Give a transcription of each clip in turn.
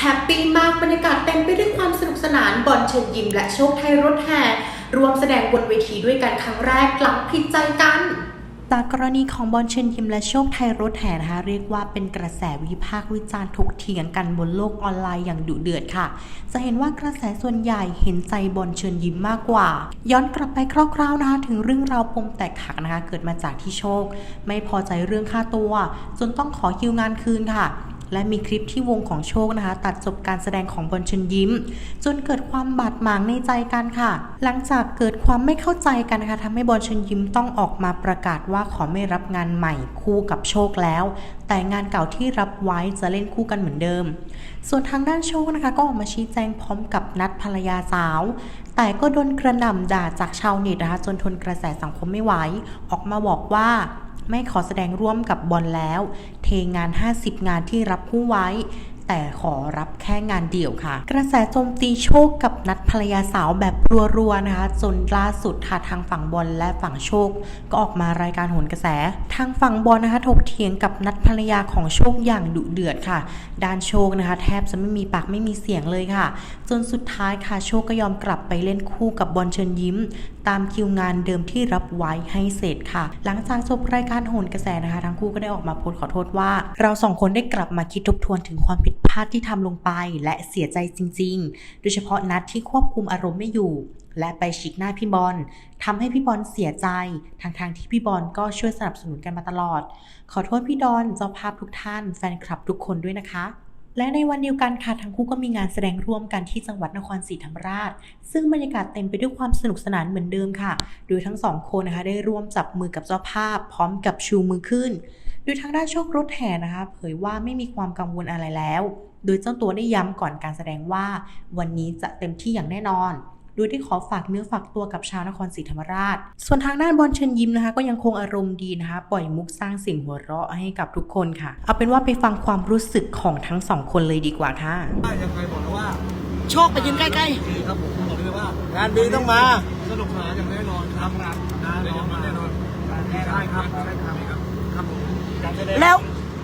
แฮปปี้มากบรรยากาศเต็มไปด้วยความสนุกสนานบอลเชิญยิ้มและโชคไทยรถแห่รวมแสดงบนเวทีด้วยกันครั้งแรกหลังผิดใจกันจากกรณีของบอลเชิญยิ้มและโชคไทยรถแห่นะคะเรียกว่าเป็นกระแสวิพากษ์วิจารณ์ถกเถียงกันบนโลกออนไลน์อย่างดุเดือดค่ะ จะเห็นว่ากระแสส่วนใหญ่เห็นใจบอลเชิญยิ้มมากกว่า ย้อนกลับไปคร่าวๆนะคะถึงเรื่องราวปมแตกหักนะคะเกิดมาจากที่โชค ไม่พอใจเรื่องค่าตัว จนต้องขอคิวงานคืนค่ะ และมีคลิปที่วงของโชคนะคะ ตัดจบการแสดงของบอลเชิญยิ้ม จนเกิดความบาดหมางในใจกันค่ะ หลังจากเกิดความไม่เข้าใจกันนะคะทำให้บอลเชิญยิ้มต้องออกมาประกาศว่าขอไม่รับงานใหม่คู่กับโชคแล้ว แต่งานเก่าที่รับไว้จะเล่นคู่กันเหมือนเดิม ส่วนทางด้านโชคนะคะ ก็ออกมาชี้แจงพร้อมกับนัดภรรยาสาว แต่ก็โดนกระหน่ำด่าจากชาวเน็ตนะคะจนทนกระแสสังคมไม่ไหวออกมาบอกว่า ไม่ขอแสดงร่วมกับบอลแล้ว เทงาน 50 งานที่รับคู่ไว้ แต่ขอรับแค่งานเดี่ยวค่ะ กระแสโจมตีโชคกับนัดภรรยาสาวแบบรัวๆนะคะจนล่าสุดค่ะทางฝั่งบอลและฝั่งโชค ก็ออกมารายการโหนกระแส ทางฝั่งบอลนะคะถกเถียงกับนัดภรรยาของโชคอย่างดุเดือดค่ะ ด้านโชคนะคะ แทบจะไม่มีปากไม่มีเสียงเลยค่ะ จนสุดท้ายค่ะโชคก็ยอมกลับไปเล่นคู่กับบอลเชิญยิ้ม ตามคิวงานเดิมที่รับไว้ให้เสร็จค่ะ หลังจากจบรายการโหนกระแสนะคะ ทั้งคู่ก็ได้ออกมาโพสขอโทษว่า เราสองคนได้กลับมาคิดทบทวนถึงความผิดาดที่ทำลงไปและเสียใจจริง ๆ โดยเฉพาะนัดที่ควบคุมอารมณ์ไม่อยู่ และไปฉีกหน้าพี่บอลทำให้พี่บอลเสียใจทางทางที่พี่บอลก็ช่วยสนับสนุนกันมาตลอด ขอโทษพี่ดอนเจ้าภาพทุกท่าน แฟนคลับทุกคนด้วยนะคะ และในวันเดียวกันค่ะทั้งคู่ก็มีงานแสดงร่วมกันที่จังหวัดนครศรีธรรมราช ซึ่งบรรยากาศเต็มไปด้วยความสนุกสนานเหมือนเดิมค่ะ โดยทั้งสองคนนะคะได้ร่วมจับมือกับเจ้าภาพ พร้อมกับชูมือขึ้น โดยทางด้านโชครถแห่นะคะ เผยว่าไม่มีความกังวลอะไรแล้ว โดยเจ้าตัวได้ย้ำก่อนการแสดงว่า วันนี้จะเต็มที่อย่างแน่นอนโดยได้ขอฝากเนื้อฝากตัวกับชาวนครศรีธรรมราช ส่วนทางด้านบอลเชิญยิ้มนะคะ ก็ยังคงอารมณ์ดีนะคะ ปล่อยมุกสร้างเสิ่งหัวเราะให้กับทุกคนค่ะ เอาเป็นว่าไปฟังความรู้สึกของทั้งสองคนเลยดีกว่าค่ะว่ายังไงบอกแล้วว่า โชคไปยืนใกล้ดีครับผมบอกเลยว่างานดีต้องมาสนุกสนานอย่างแน่นอนครับงานงานแน่นอนแน่นอนใช่ครับใช่ครับครับผมการ แสดงๆแล้ว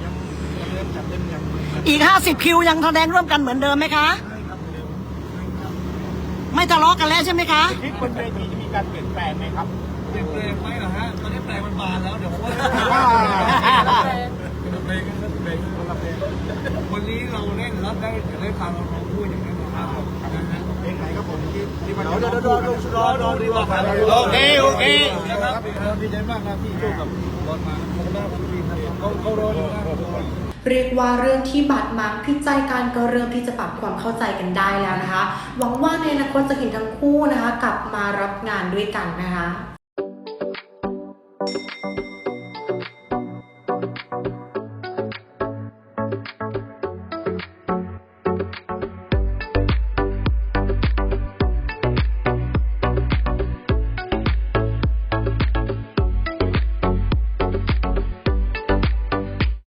ยังยังเริ่มจัดเต็มอย่างอีก50คิวยังแสดงร่วมกันเหมือนเดิมไหมคะใช่ครับเร็วใช่ครับไม่ทะเลาะกันแล้วใช่ไหมคะ คลิปบนเวทีจะมีการเปลี่ยนแปลงไหมครับ เปลี่ยนแปลงไหมเหรอฮะตอนนี้แปลงมันบานแล้วเดี๋ยวผมว่าเป็นเพลงกันเพลงคนละเพลงวันนี้เราเล่นรับได้จะได้ฟังเราพูดอย่างนั้ โอเคโอเคนะครับดีใจมากนะที่โชคกับบอลมาเขาได้คนทีมเขารออยู่นะเรียกว่าเรื่องที่บาดหมางพิจัยการก็เริ่มที่จะปรับความเข้าใจกันได้แล้วนะคะ หวังว่าในอนาคตจะเห็นทั้งคู่นะคะ กลับมารับงานด้วยกันนะคะ